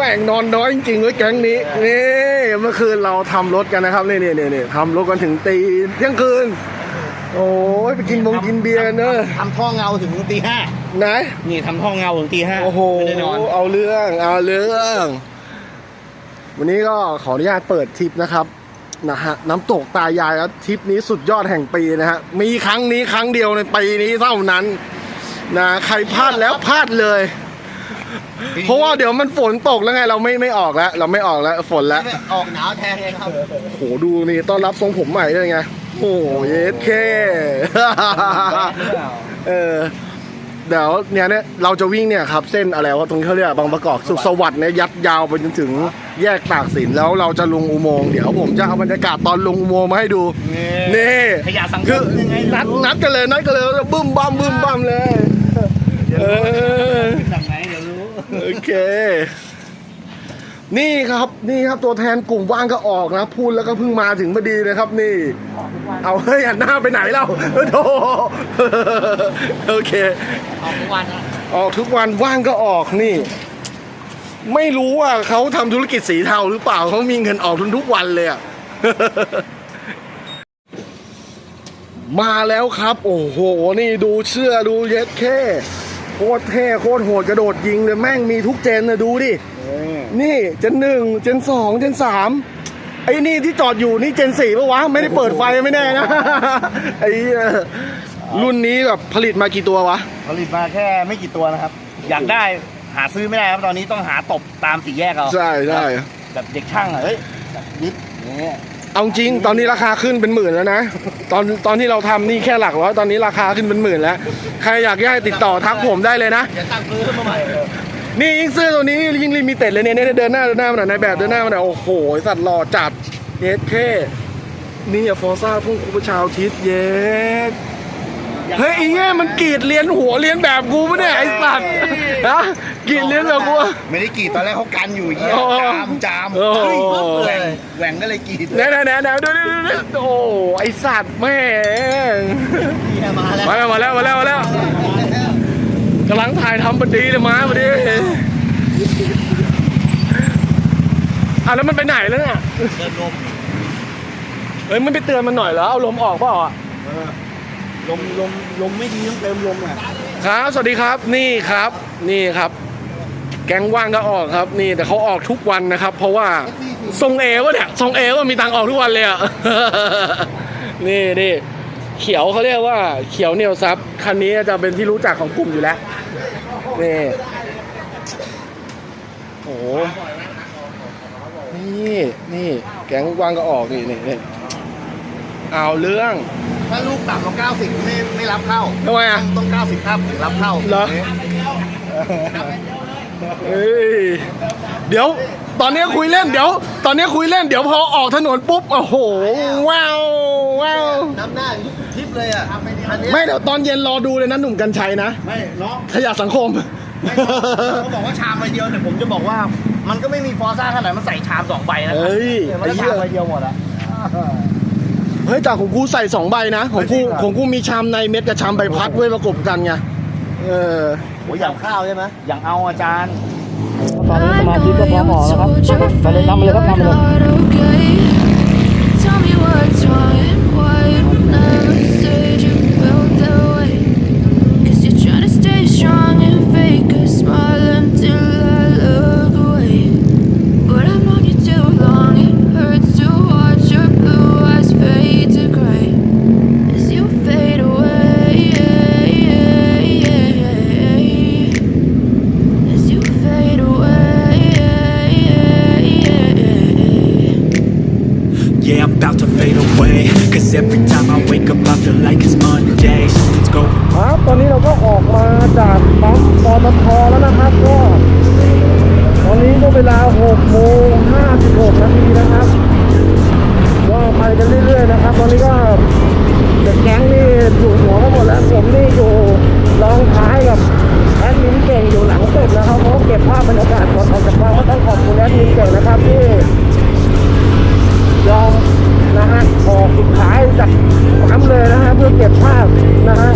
แม่งนอนน้อยจริงๆเว้ยแก๊งนี้นี่เมื่อคืนเราทำรถกันนะครับนี่นี่นี่นี่ทำรถกันถึงตีเที่ยงคืน โอ้ยไปกินบงกินเบียร์กันเนอะทำท่อเงาถึงตีห้าไหนนี่ทำท่อเงาถึงตีห้าโอ้โหไม่ได้นอนเอาเรื่องเอาเรื่อง วันนี้ก็ขออนุญาตเปิดทริปนะครับนะฮะน้ำตกตายายครับทริปนี้สุดยอดแห่งปีนะฮะมีครั้งนี้ครั้งเดียวในปีนี้เท่านั้นนะใครพลาดแล้วพลาดเลย เพราะว่าเดี๋ยวมันฝนตกแล้วไงเราไม่ไม่ออกแล้ว เราไม่ออกแล้วฝนแล้วออกหนาวแทนเองครับโหดูนี่ต้อนรับทรงผมใหม่ด้วยไงโอ้โหเยสเคเออเดี๋ยวเนี่ยเนี่ยเราจะวิ่งเนี่ยครับเส้นอะไรวะตรงที่เขาเรียกบางประกอบสุขสวัสดิ์เนี่ยยัดยาวไปจนถึงแยกตากสินแล้วเราจะลงอุโมงค์เดี๋ยวผมจะเอาบรรยากาศตอนลงอุโมงค์มาให้ดูนี่ขยะสังคคือมยังไงนัดนัดกันเลยนัดกันเลยบึ้มบัมบึ้มบัมเลยเออ โอเค นี่ครับนี่ครับตัวแทนกลุ่มว่างก็ออกนะพูดแล้วก็เพิ่งมาถึงพอดีเลยครับ นี่ เอาเฮ้ยหันหน้าไปไหนเราโธ่โอเค ออกทุกวันนะออกทุกวันว่างก็ออกนี่ ไม่รู้ว่าเขาทำธุรกิจสีเทาหรือเปล่าเขามีเงินออกทุนทุกวันเลยอะ มาแล้วครับ โอ้โห นี่ดูเชื่อดูเย็ดแค่ คตรเท่โคตรโหดกระโดดยิงเลยแม่งมีทุกเจนนะดูดิ นี่เจนหนึ่งเจนสองเจนสามไอ้นี่ที่จอดอยู่นี่เจนสี่ปะวะ ไม่ได้เปิดไฟไม่แน่นะ ไอ้เหี้ยรุ่นนี้แบบผลิตมากี่ตัววะ ผลิตมาแค่ไม่กี่ตัวนะครับ อยากได้หาซื้อไม่ได้ครับตอนนี้ต้องหาตบตามสี่แยกเอา ใช่ใช่แบบเด็กช่างอะเฮ้ยแบบยิบอย่างเงี้ย เอาจริงตอนนี้ราคาขึ้นเป็นหมื่นแล้วนะ ตอนตอนที่เราทำนี่แค่หลักร้อยตอนนี้ราคาขึ้นเป็นหมื่นแล้ว ใครอยากได้ติดต่อทักผมได้เลยนะเดี๋ยวตั้งซื้อขึ้นมาใหม่นี่ยิ่งเสื้อตัวนี้ยิ่งลิมิเต็ดเลยเนี่ยเนี่ยเดินหน้าเดินหน้ามาหน่อยในแบบเดินหน้ามาหน่อยโอ้โหสัตว์หล่อจัดเย็ดเท่นี่อะฟอร์ซ่าพุ่งคุปชาวทิศเยส เฮ้ยไอ้เงี้ยมันกรีดเลียนหัวเลียนแบบกูปะเนี่ยไอ้สัตว์นะกรีดเลียนแบบกูอะไม่ได้กรีดตอนแรกเขากันอยู่เหี้ยโอ้จามจามโอ้ เฮ้ยปึ๊บแหว่งแหว่งก็เลยกรีดแน่แน่แน่แน่ดูดูดูดูโอ้ไอสัตว์แม่งเหี้ยมาแล้วมาแล้วมาแล้วมาแล้วมาแล้วกำลังถ่ายทำพอดีเลยมาพอดีอะแล้วมันไปไหนแล้วเนี่ยเดินลมเฮ้ยมันไปเตือนมันหน่อยเหรอเอาลมออกเปล่าอะ ลมลมลมไม่ดีต้องเติมลมอะครับ สวัสดีครับ นี่ครับ นี่ครับ แก๊งว่างก็ออกครับ นี่แต่เขาออกทุกวันนะครับ เพราะว่าทรงเอวะเนี่ยทรงเอวะมีตังค์ออกทุกวันเลยอะ นี่นี่เขียวเขาเรียกว่าเขียวเหนียวซับคันนี้จะเป็นที่รู้จักของกลุ่มอยู่แล้วนี่โอ้โหนี่นี่แก๊งว่างก็ออกนี่นี่นี่ เอาเรื่องถ้าลูกต่ำกว่า90ไม่ไม่รับเข้าทำไมอะ ต้อง90ครับถึงรับเข้าเหรอ เอ้ยเดี๋ยวตอนนี้คุยเล่นเดี๋ยว ตอนนี้คุยเล่นเดี๋ยวพอออกถนนปุ๊บโอ้โหว้าวว้าวน้ำหน้าทิปเลยอะอันเนี้ยไม่เดี๋ยวตอนเย็นรอดูเลยนะหนุ่มกัญชัยนะไม่น้อง ขยะสังคม ไม่เขาบอกว่าชามใบเดียวแต่ผมจะบอกว่า มันก็ไม่มีฟอร์ซ่าขนาดมันใส่ชามสองใบนะเฮ้ยมันก็ชามใบเดียวหมดอะเฮ้ยแต่ของกูใส่สองใบนะของกูจริงเหรอของกูมีชามในเม็ดกับชามใบพัดไว้ประกบกันไงเออโอ้ยอย่างข้าวใช่ไหมอย่างเอาอาจารย์ I know you told your friend you're not okay. Tell me what's wrong and why you never said you felt that way. Cause you're trying to stay strong and Yeah, I'm about to fade away Cause every time I wake up I feel like it's Monday Something's going ครับตอนนี้เราก็ออกมาจากปั๊มปตทแล้วนะครับก็ตอนนี้ก็เวลา6โมง56นาทีนะครับก็ไปกันเรื่อยๆนะครับ ตอนนี้ก็เด็กแก๊งนี่อยู่หัวกันหมดแล้วผมนี่อยู่รองท้ายกับแอดมินเก่งอยู่หลังสุดนะครับเพราะเก็บภาพบรรยากาศก่อนออกจากบ้านก็ต้องขอบคุณแอดมินเก่งนะครับที่ ยอมนะฮะออกสุดท้ายจากปั๊มเลยนะฮะเพื่อเก็บภาพนะฮะ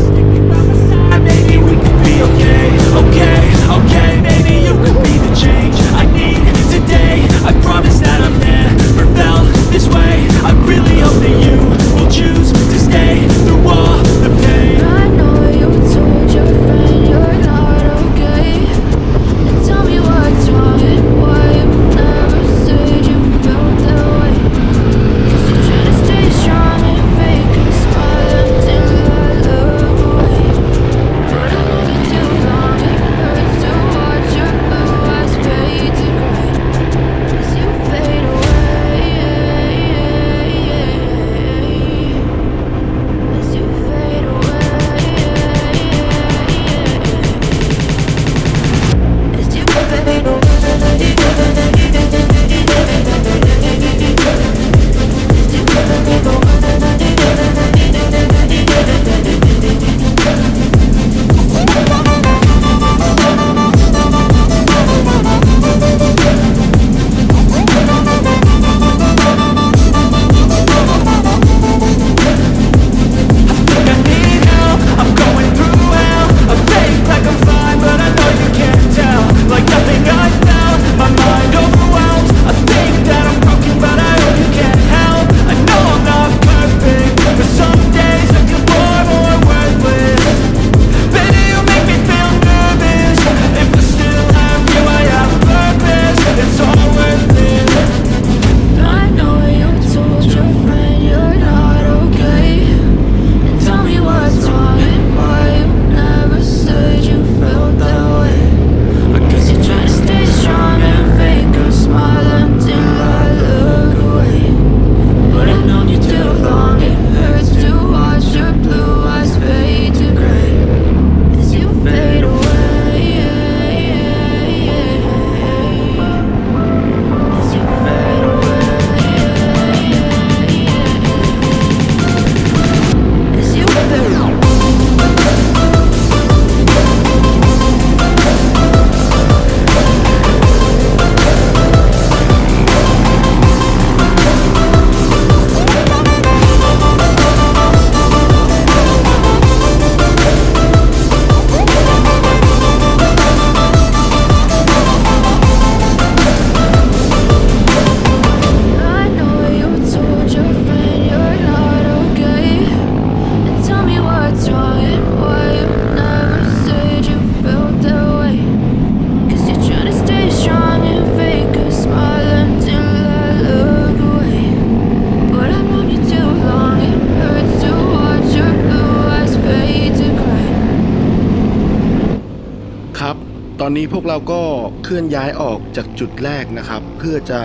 อนนี้พวกเราก็เคลื่อนย้ายออกจากจุดแรกนะครับ เพื่อจะ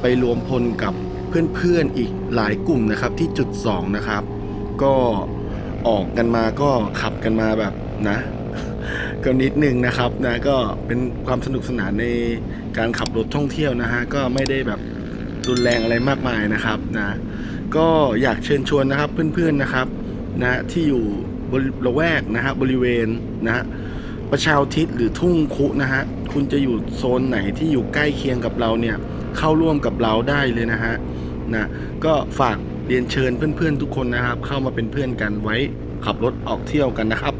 ไปรวมพลกับเพื่อนๆอีกหลายกลุ่มนะครับที่จุด 2 นะครับ ก็ออกกันมาก็ขับกันมาแบบนะก็นิดนึงนะครับนะก็เป็นความสนุกสนานในการขับรถท่องเที่ยวนะฮะก็ไม่ได้แบบรุนแรงอะไรมากมายนะครับนะก็อยากเชิญชวนนะครับเพื่อนๆนะครับนะที่อยู่บริละแวกนะฮะบริเวณนะฮะ ประชาทิศหรือทุ่งคุนะฮะ คุณจะอยู่โซนไหนที่อยู่ใกล้เคียงกับเราเนี่ย เข้าร่วมกับเราได้เลยนะฮะนะก็ฝากเรียนเชิญเพื่อนๆทุกคนนะครับ เข้ามาเป็นเพื่อนกันไว้ขับรถออกเที่ยวกันนะครับ